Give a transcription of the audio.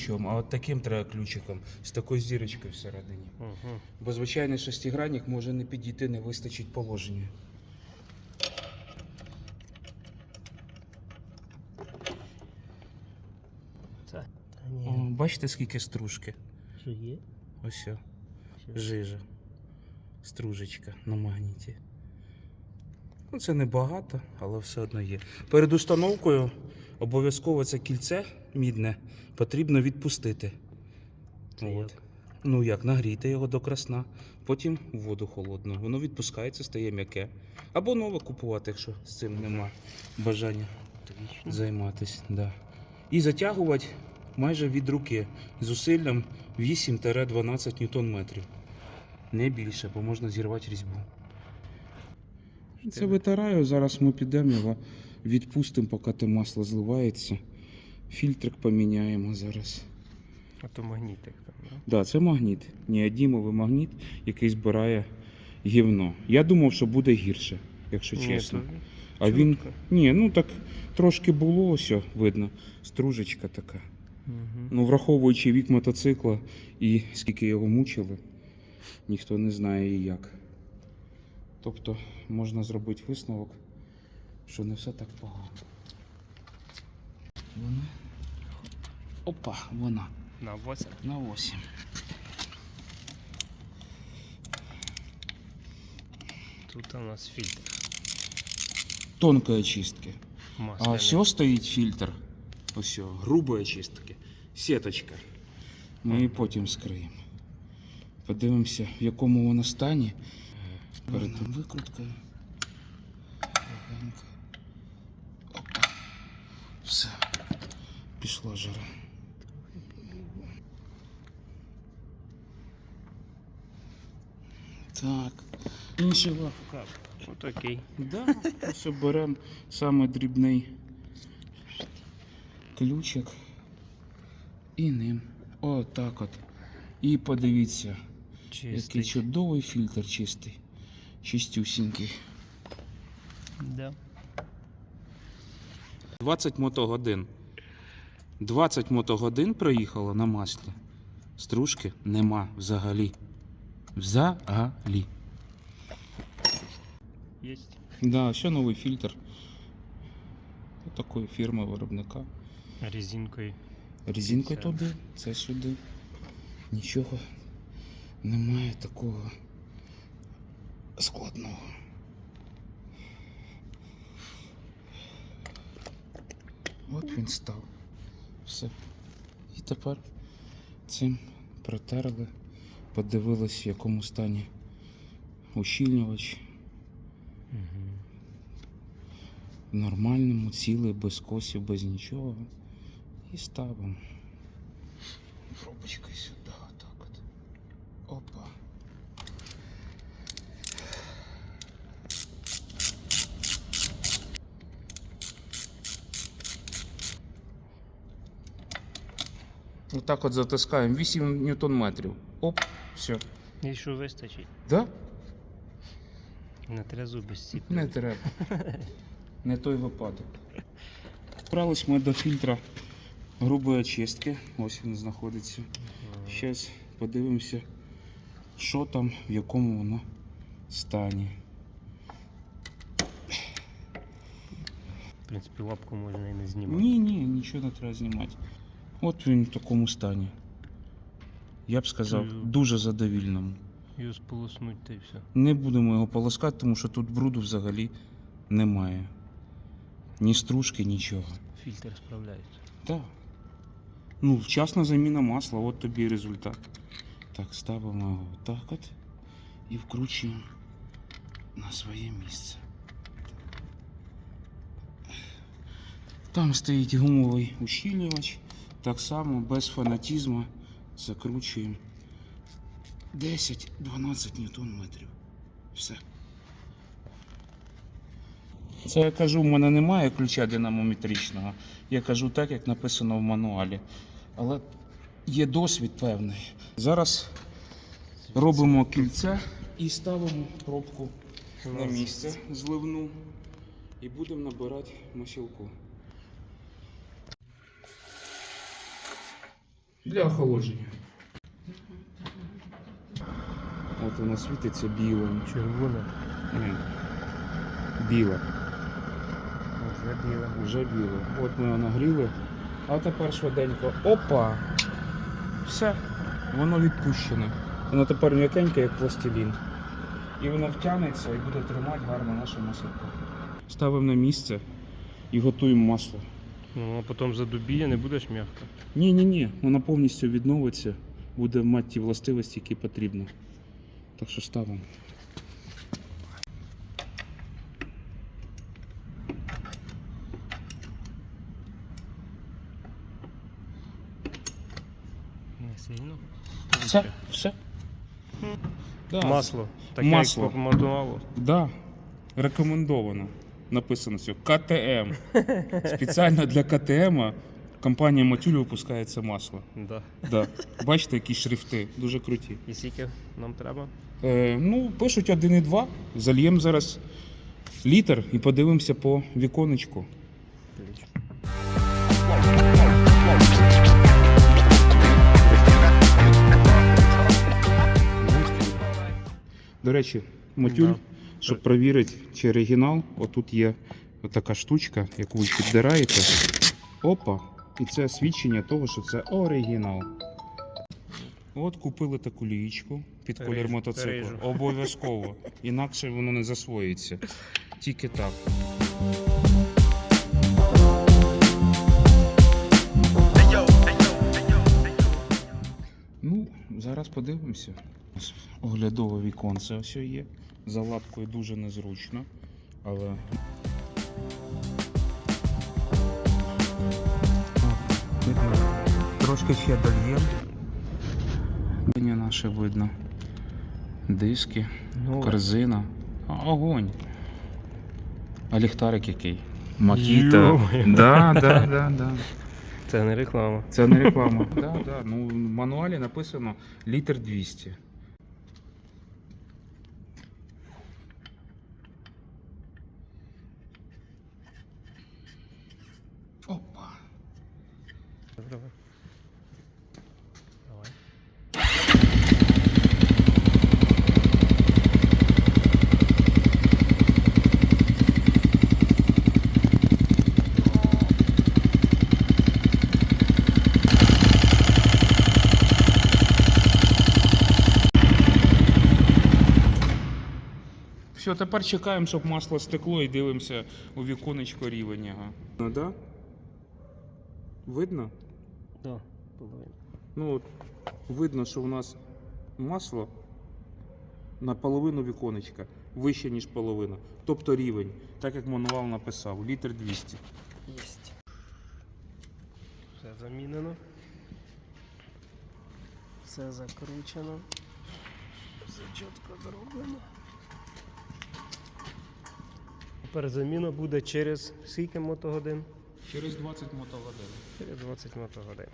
ключом, а от таким треба ключиком з такою зірочкою всередині. Угу. Бо звичайний шестигранник може не підійти, не вистачить положення. Та О, бачите, скільки стружки? Що є? Ось о, Що? жижа. Стружечка на магніті. Ну, це небагато, але все одно є. Перед установкою обов'язково це кільце мідне потрібно відпустити. Це От. як? Ну як, нагрійте його до красна, потім в воду холодну. Воно відпускається, стає м'яке. Або нове купувати, якщо з цим нема бажання Отлично. займатися. Да. І затягувати майже від руки зусиллям 8-12 ньютон метрів. Не більше, бо можна зірвати різьбу. Це витираю, зараз ми підемо його відпустимо, поки те масло зливається. Фільтрик поміняємо зараз. А то магнітик там, да? Да, це магніт. Неодімовий магніт, який збирає гівно. Я думав, що буде гірше, якщо чесно. то А він. Ні, ну так трошки було ось, видно. Стружечка така. Мгм. Ну, враховуючи вік мотоцикла і скільки його мучили, ніхто не знає і як. Тобто можна зробити висновок, що не все так погано. Вона. Опа, вона. На 8. На 8. Тут у нас фільтр. Тонкої очистки. А все стоїть фільтр. Ось, грубої очистки. Сіточка. Ми її потім скриємо. Подивимося, в якому вона стані. Перед викруткою. Все. Пішла жара. Так. Інший лавка. От окей. Да, ось беремо саме дрібний ключик і ним. Отак от. І подивіться, який Чистий. чудовий фільтр чистий. Чистюсінький. Да. 20 мотогодин. 20 мотогодин проїхало на маслі. Стружки нема взагалі. Взагалі. Єсть. Да, ще новий фільтр. Такої фірми виробника. Резинкою. Резинкою туди, це сюди. Нічого немає такого складного. От він став. Все. І тепер цим протерли, подивились, в якому стані ущільнювач. Угу. В нормальному, цілий, без косів, без нічого. І ставимо. Пробочкою сюди, отак от. Опа. Отак от затискаємо 8 ньютон метрів. Оп, все. І що вистачить? Да? Не треба зуби стіпити. Не треба. Не той випадок. Брались ми до фільтра грубої очистки. Ось він знаходиться. Зараз подивимося, що там, в якому воно стані. В принципі, лапку можна і не знімати. Ні, ні, нічого не треба знімати. От він в такому стані. Я б сказав, Чую. дуже задовільному. Його сполоснуть та й все. Не будемо його полоскати, тому що тут бруду взагалі немає. Ні стружки, нічого. Фільтр справляється. Так. Ну, вчасна заміна масла, от тобі і результат. Так, ставимо його так от і вкручуємо на своє місце. Там стоїть гумовий ущільнювач. Так само без фанатізму закручуємо 10-12 ньютон метрів. Все. Це я кажу, в мене немає ключа динамометричного. Я кажу так, як написано в мануалі. Але є досвід певний. Зараз робимо кільце і ставимо пробку на місце зливну і будемо набирати масілку. Для охолодження. От воно світиться білим. Червона. Ні. Біле. Вже біле. Вже біле. От ми його нагріли. А тепер швиденько. Опа! Все. Воно відпущене. Воно тепер м'якеньке, як пластилін. І воно втягнеться і буде тримати гарно наше масло. Ставимо на місце і готуємо масло. Ну, а потім задубіє, не будеш м'яко. Ні, ні, ні, вона повністю відновиться, буде мати ті властивості, які потрібно. Так що ставимо. Не сильно. Все, все. Да. Масло. Таке Масло. як по мануалу. Да. Рекомендовано. Написано все. КТМ. Спеціально для КТМ компанія Матюль випускає це масло. Да. Да. Бачите, які шрифти, дуже круті. І скільки нам треба? Е, ну, пишуть 1,2. Зальємо зараз літр і подивимося по віконечку. До речі, матюль, Да. Щоб перевірити, чи оригінал, отут є така штучка, яку ви піддираєте. Опа! І це свідчення того, що це оригінал. От купили таку лієчку під колір мотоциклу. Обов'язково. Інакше воно не засвоїться. Тільки так. Ну, зараз подивимося. Оглядове віконце ось є. За лапкою дуже незручно, але. Трошки ще дольєм. Мені наше видно. Диски, Ну, корзина. Огонь. А ліхтарик який? Макіта. Да, да, да, да. Це не реклама. Це не реклама. да, да. Ну, в мануалі написано літр 200. Все, тепер чекаємо, щоб масло стекло і дивимося у віконечко рівень його. Ну, да? Видно? Да, половина. Ну, от, видно, що у нас масло на половину віконечка, вище, ніж половина. Тобто рівень, так як мануал написав, літр 200. Єсть. Все замінено. Все закручено. Все чітко зроблено. Тепер заміна буде через скільки мотогодин? Через 20 мотогодин. Через 20 мотогодин.